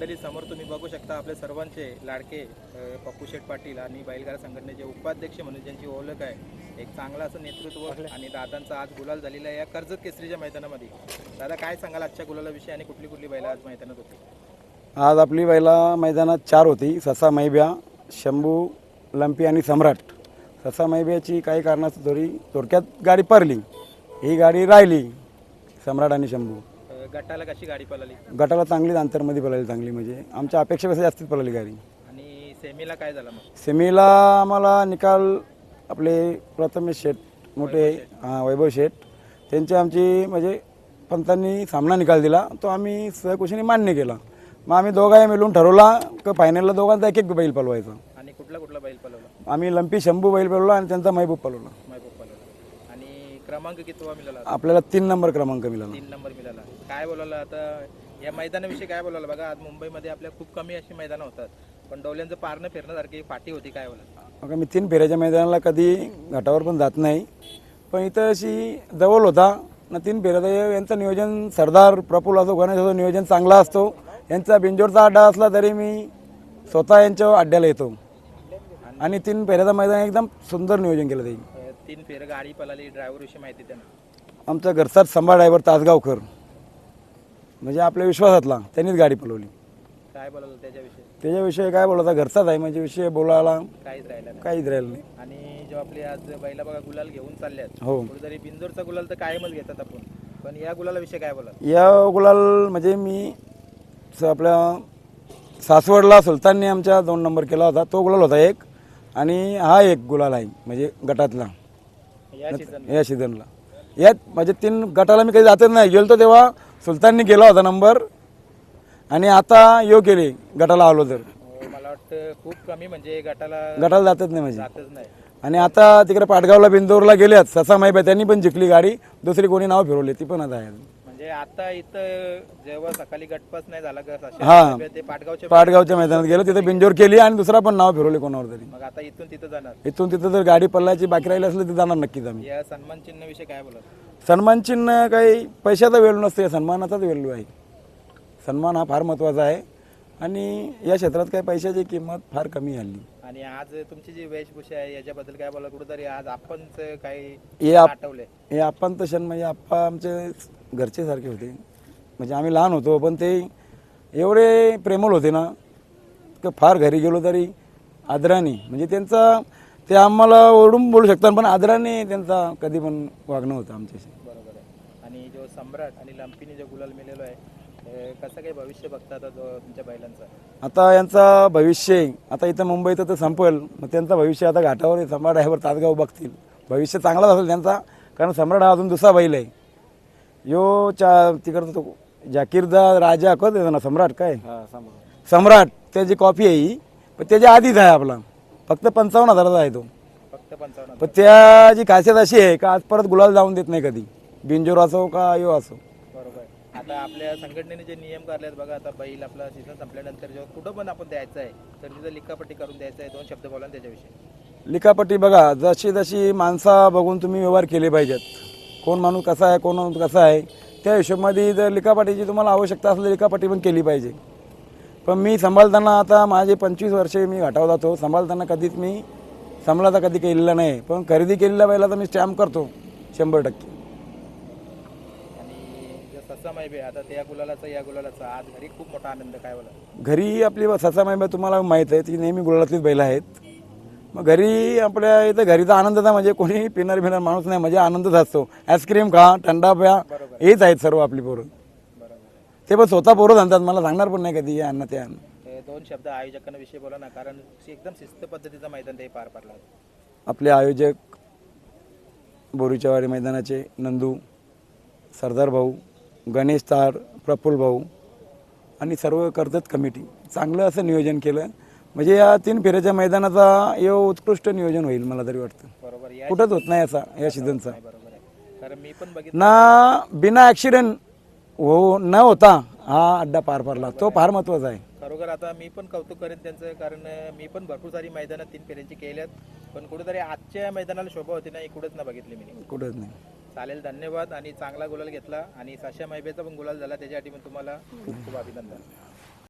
मंडळी समोर तुम्ही बघू शकता आपले सर्वांचे लाडके पप्पू शेठ पाटील आणि बैलगाडा संघटनेचे उपाध्यक्ष म्हणून ज्यांची ओळख आहे एक चांगलं असं नेतृत्व आणि दादांचा आज गुलाल झालेला आहे या कर्जत केसरीच्या मैदानामध्ये. दादा काय सांगाल आजच्या गुलालाविषयी आणि कुठली कुठली बैला आज मैदानात होती? आज आपली बैला मैदानात चार होती ससा मैब्या शंभू लंपी आणि सम्राट. ससा मैब्याची काही कारणास्तव थोडी थोडक्यात गाडी पारली ही गाडी राहिली सम्राट आणि शंभू. गटाला कशी गाडी पळाली? गटाला चांगलीच अंतरमध्ये पळाली चांगली म्हणजे. आमच्या अपेक्षेपेक्षा जास्तीच पळाली गाडी. आणि सेमीला काय झालं मग? सेमीला आम्हाला निकाल आपले प्रथमेश शेठ मोठे हां वैभव शेठ. त्यांची आमची म्हणजे पंतांनी सामना निकाल दिला. तो आम्ही सहकुशीने मान्य केला. मग आम्ही दोघाही मिळून ठरवला की फायनलला दोघांचा एक एक बैल पळवायचा. आणि कुठला कुठला बैल पळवला? आम्ही लंपी शंभू बैल पळवला आणि त्यांचा महबूब पळवला. क्रमांक कितवा मिळाला? आपल्याला तीन नंबर क्रमांक मिळाला. तीन नंबर मिळाला. काय बोलायला आता या मैदानाविषयी काय बोलायला? बघा आज मुंबईमध्ये आपल्या खूप कमी अशी मैदानं होतात. पण डवल्यांचं पारणं फिरण्यासारखी फाटी होती काय बोला मग मी तीन फेऱ्याच्या मैदानाला कधी घाटावर पण जात नाही. पण इथं अशी जवळ होता. ना तीन फेऱ्याचं हे- यांचं नियोजन सरदार प्रफुल असो गणेश असो नियोजन चांगला असतो. यांचा बिंजोरचा अड्डा असला तरी मी स्वतः यांच्या अड्ड्याला येतो. आणि तीन फेऱ्याचं मैदान एकदम सुंदर नियोजन केलं त्यांनी. अं, तीन फेर गाडी पळाली ड्रायव्हर विषयी माहिती त्यांना आमचा घरचाच संभाळ ड्रायव्हर तासगावकर. म्हणजे आपल्या विश्वासातला त्यांनीच गाडी पळवली. काय बोलायला त्याच्याविषयी? त्याच्याविषयी काय बोलायचा घरचाच आहे म्हणजे विषय बोलायला काहीच राहिलं नाही. काहीच राहिलं नाही. आणि जेव्हा आपले आज बैला बघा गुलाल घेऊन चालल्यात. हो. कुठेतरी बिंदोरचा गुलाल तर कायमच घेतात आपण. पण या गुलाला काय बोला या गुलाल म्हणजे मी स- आपल्या सासवडला सुलतानने आमच्या दोन नंबर केला होता. तो गुलाल होता एक. आणि हा एक गुलाल आहे म्हणजे गटातला. या सीझन या सीझनला यात म्हणजे तीन गटाला मी काही जातच नाही. गेलो तेव्हा सुलतानने केला होता नंबर आणि आता यो केले गटाला आलो तर. मला वाटतं खूप कमी म्हणजे गटाला गटाला जातच नाही म्हणजे. जातच नाही. आणि आता तिकडे पाटगावला बिंदोरला गेल्यात ससा माहिती त्यांनी पण जिंकली गाडी. दुसरी कोणी नाव फिरवली ती पण आता आहे. म्हणजे आता इथं जेव्हा सकाळी गटपास नाही झाला का सशा हा. ते पाटगावचे पाटगावच्या मैदानात गेलो तिथे बिंजोर केली आणि दुसरा पण नाव फिरवले कोणावर तरी. मग आता इथून तिथं जाणार. इथून तिथं जर गाडी पल्लाची बाकी राहिली असली तर जाणार नक्कीच आम्ही. या सन्मान चिन्ह विषयी काय बोलत सन्मान चिन्ह काही पैशाचा वेळ नसते सन्मानाचाच वेळ आहे. सन्मान हा फार महत्त्वाचा आहे. आणि या क्षेत्रात काही पैशाची किंमत फार कमी आली. आणि आज तुमची जी वेशभूषा आहे याच्याबद्दल काय बोला कुठेतरी आज आपणच काही हे आप आठवले हे आपण तर क्षण म्हणजे आप्पा आमचे घरचे सारखे होते. म्हणजे आम्ही लहान होतो पण ते एवढे प्रेमळ होते ना की फार घरी गेलो तरी आदराने म्हणजे त्यांचा ते आम्हाला ओढून बोलू शकतात पण आदराने त्यांचा कधी पण वागणं होतं आमच्याशी. बरोबर आहे. आणि जो सम्राट आणि लंपीने जो गुलाल मिळेलो आहे कसं काही भविष्य बघता आता तुमच्या बैलांचा? आता यांचा भविष्य आता इथं मुंबईत तर संपल मग त्यांचं भविष्य आता घाटावर. सम्राट ड्रायव्हर तासगाव बघतील. भविष्य चांगलाच असेल त्यांचा कारण सम्राट हा अजून दुसरा बैल आहे. यो चा तिकडचा तो जाकीरदा राजा आहे ना सम्राट काय? सम्राट. त्याची कॉपी आहे ही. पण त्याच्या आधीच आहे आपला. फक्त पंचावन्न हजाराचा आहे तो. फक्त पंचावन्न पण त्याची खासियत अशी आहे का आज परत गुलाल जाऊन देत नाही कधी. बिंजोर असो का यो असो. बरोबर. आता आपल्या संघटनेने जे नियम काढलेत बघा आता बैल आपला सीझन संपल्यानंतर जेव्हा कुठं पण आपण द्यायचं आहे तर तिथं लिखापट्टी करून द्यायचं आहे दोन शब्द बोला ना त्याच्याविषयी. लिखापट्टी बघा जशी जशी माणसा बघून तुम्ही व्यवहार केले पाहिजेत. कोण माणूस कसा आहे कोण माणूस कसा आहे त्या हिशोबामध्ये जर लिखापट्टीची तुम्हाला आवश्यकता असली लिखापट्टी पण केली पाहिजे. पण मी सांभाळताना आता माझे पंचवीस वर्षे मी घाटावर जातो. सांभाळताना कधीच मी सांभाळाचा कधी केलेला नाही. पण खरेदी केलेल्या वेळेला तर मी स्टॅम्प करतो शंभर टक्के. आणि जे ससा माहिती आता त्या गुलालाचा या गुलालाचा आज घरी खूप मोठा आनंद काय बोला? घरी आपली ससा माहिती तुम्हाला माहीत आहे ती नेहमी गुलालातलीच बैलं आहेत. मग घरी आपल्या इथं घरीचा आनंदचा म्हणजे कोणी पिणार पिणार माणूस नाही म्हणजे आनंदच असतो. आईस्क्रीम खा थंडा प्या हेच आहेत सर्व आपली पोरं. ते पण स्वतः पोरं सांगतात मला सांगणार पण नाही कधी अन्न ते अन्न. दोन शब्द आयोजकांविषयी बोला ना कारण एकदम शिस्त पद्धतीचं मैदान ते पार पडला. आपले आयोजक बोरीच्यावाडी मैदानाचे नंदू सरदार भाऊ गणेश तार प्रफुल्ल भाऊ आणि सर्व कर्जत कमिटी. चांगलं असं नियोजन केलं म्हणजे या तीन फेऱ्याच्या मैदानाचा यो उत्कृष्ट नियोजन होईल मला तरी वाटतं. बरोबर या कुठंच होत नाही असा या सीझनचा बरोबर आहे. कारण मी पण बघितलं. ना बिना ॲक्सिडेंट हो न होता हा अड्डा पार पडला. तो फार महत्त्वाचा आहे. खरोखर आता मी पण कौतुक करेन त्यांचं कारण अं, मी पण भरपूर सारी मैदानात तीन फेऱ्यांची केल्यात. पण कुठेतरी आजच्या मैदानाला शोभा होती ना कुठंच ना बघितली मी. कुठंच नाही. चालेल धन्यवाद आणि चांगला गुलाल घेतला. आणि साशा माहिबेचा पण गुलाल झाला त्याच्यासाठी पण तुम्हाला खूप खूप अभिनंदन.